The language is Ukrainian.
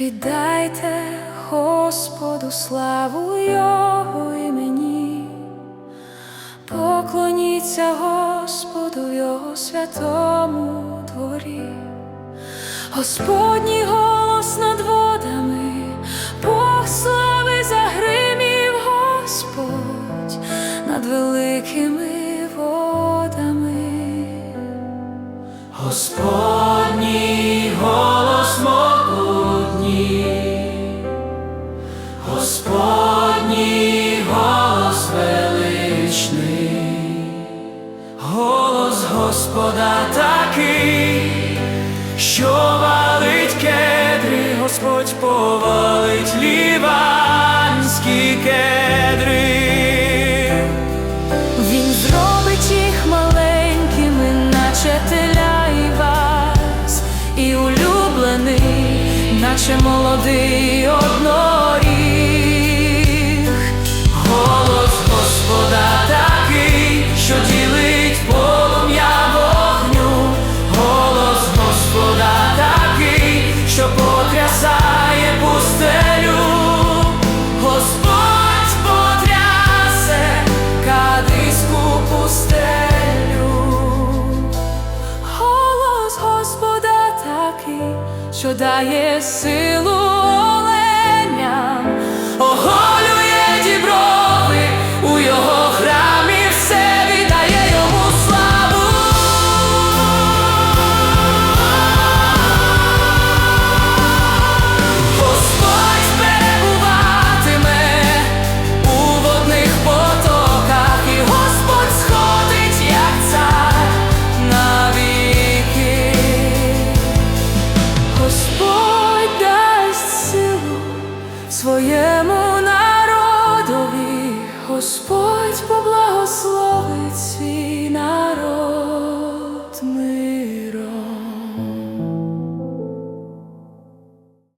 Віддайте Господу славу Його імені, поклоніться Господу Його святому дворі, Господній голос над водами, Бог слави загримів Господь над великими водами. Господній Господа такий, що валить кедри, Господь повалить ліванські кедри. Він зробить їх маленькими, наче теля і вас, і улюблений, наче молодий потрясає пустелю, Господь потрясе кадиську пустелю. Голос Господа такий, що дає силу оленям. Оголює своєму народові Господь поблагословить свій народ. Ми